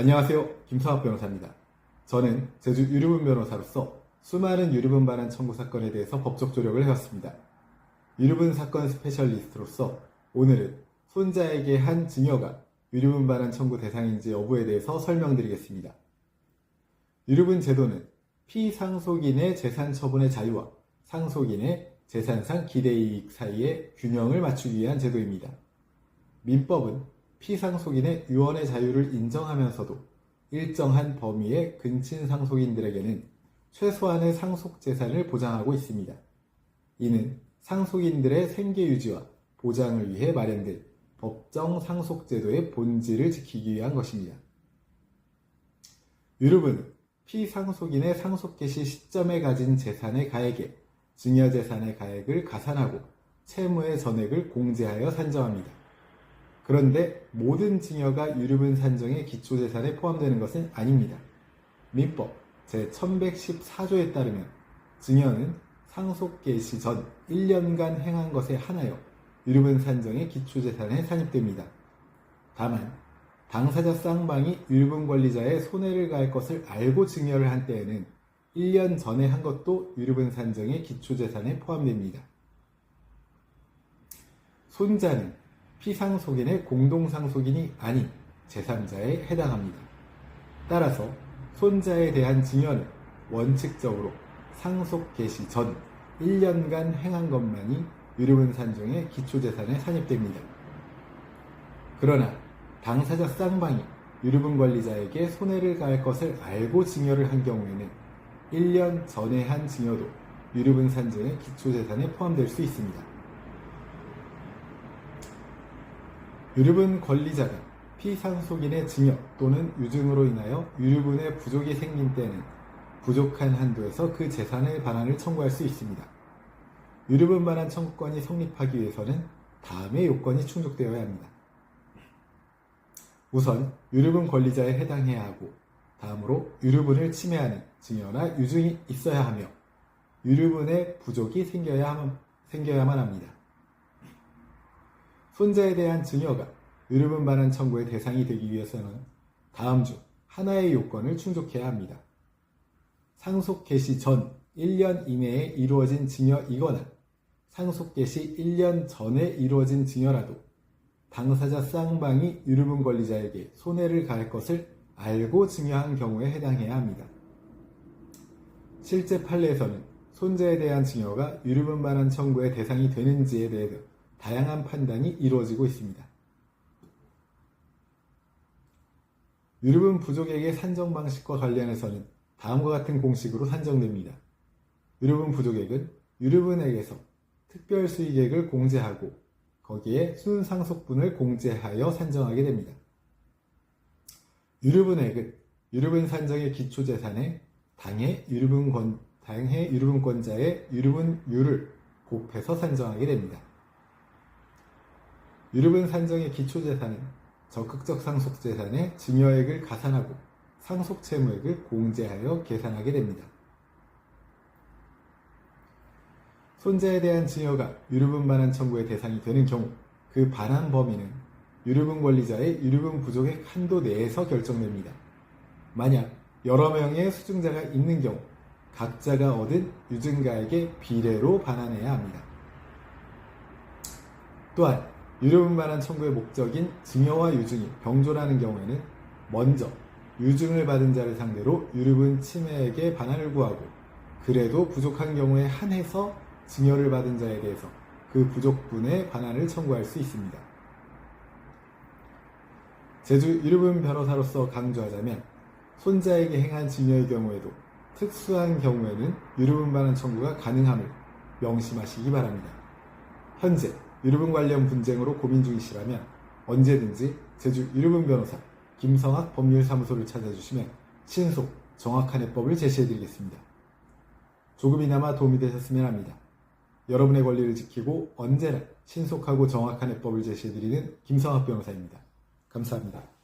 안녕하세요. 김성학 변호사입니다. 저는 제주 유류분 변호사로서 수많은 유류분 반환 청구 사건에 대해서 법적 조력을 해왔습니다. 유류분 사건 스페셜리스트로서 오늘은 손자에게 한 증여가 유류분 반환 청구 대상인지 여부에 대해서 설명드리겠습니다. 유류분 제도는 피상속인의 재산 처분의 자유와 상속인의 재산상 기대이익 사이의 균형을 맞추기 위한 제도입니다. 민법은 피상속인의 유언의 자유를 인정하면서도 일정한 범위의 근친 상속인들에게는 최소한의 상속 재산을 보장하고 있습니다. 이는 상속인들의 생계 유지와 보장을 위해 마련된 법정 상속제도의 본질을 지키기 위한 것입니다. 유류분은 피상속인의 상속 개시 시점에 가진 재산의 가액에 증여재산의 가액을 가산하고 채무의 전액을 공제하여 산정합니다. 그런데 모든 증여가 유류분 산정의 기초재산에 포함되는 것은 아닙니다. 민법 제1114조에 따르면 증여는 상속 개시 전 1년간 행한 것에 한하여 유류분 산정의 기초재산에 산입됩니다. 다만 당사자 쌍방이 유류분 권리자의 손해를 가할 것을 알고 증여를 한 때에는 1년 전에 한 것도 유류분 산정의 기초재산에 포함됩니다. 손자는 피상속인의 공동상속인이 아닌 제3자에 해당합니다. 따라서 손자에 대한 증여는 원칙적으로 상속 개시 전 1년간 행한 것만이 유류분 산정의 기초재산에 산입됩니다. 그러나 당사자 쌍방이 유류분 관리자에게 손해를 가할 것을 알고 증여를 한 경우에는 1년 전에 한 증여도 유류분 산정의 기초재산에 포함될 수 있습니다. 유류분 권리자가 피상속인의 증여 또는 유증으로 인하여 유류분의 부족이 생긴 때는 부족한 한도에서 그 재산의 반환을 청구할 수 있습니다. 유류분 반환 청구권이 성립하기 위해서는 다음의 요건이 충족되어야 합니다. 우선 유류분 권리자에 해당해야 하고 다음으로 유류분을 침해하는 증여나 유증이 있어야 하며 유류분의 부족이 생겨야, 생겨야만 합니다. 손자에 대한 증여가 유류분 반환 청구의 대상이 되기 위해서는 다음 중 하나의 요건을 충족해야 합니다. 상속 개시 전 1년 이내에 이루어진 증여이거나 상속 개시 1년 전에 이루어진 증여라도 당사자 쌍방이 유류분 권리자에게 손해를 가할 것을 알고 증여한 경우에 해당해야 합니다. 실제 판례에서는 손자에 대한 증여가 유류분 반환 청구의 대상이 되는지에 대해 다양한 판단이 이루어지고 있습니다. 유류분 부족에게 산정 방식과 관련해서는 다음과 같은 공식으로 산정됩니다. 유류분 부족액은 유류분에게서 특별 수익액을 공제하고 거기에 순상속분을 공제하여 산정하게 됩니다. 유류분액은 유류분 산정의 기초 재산에 당해 유류분권, 당해 유류분권자의 유류분율을 곱해서 산정하게 됩니다. 유류분 산정의 기초 재산은 적극적 상속 재산에 증여액을 가산하고 상속 채무액을 공제하여 계산하게 됩니다. 손자에 대한 증여가 유류분 반환 청구의 대상이 되는 경우 그 반환 범위는 유류분 권리자의 유류분 부족의 한도 내에서 결정됩니다. 만약 여러 명의 수증자가 있는 경우 각자가 얻은 유증가에게 비례로 반환해야 합니다. 또한 반환 청구의 목적인 증여와 유증이 병존하는 경우에는 먼저 유증을 받은 자를 상대로 유류분 침해에게 반환을 구하고 그래도 부족한 경우에 한해서 증여를 받은 자에 대해서 그 부족분의 반환을 청구할 수 있습니다. 제주 유류분 변호사로서 강조하자면 손자에게 행한 증여의 경우에도 특수한 경우에는 유류분 반환 청구가 가능함을 명심하시기 바랍니다. 현재 유류분 관련 분쟁으로 고민 중이시라면 언제든지 제주 유류분 변호사 김성학 법률사무소를 찾아주시면 신속, 정확한 해법을 제시해드리겠습니다. 조금이나마 도움이 되셨으면 합니다. 여러분의 권리를 지키고 언제나 신속하고 정확한 해법을 제시해드리는 김성학 변호사입니다. 감사합니다.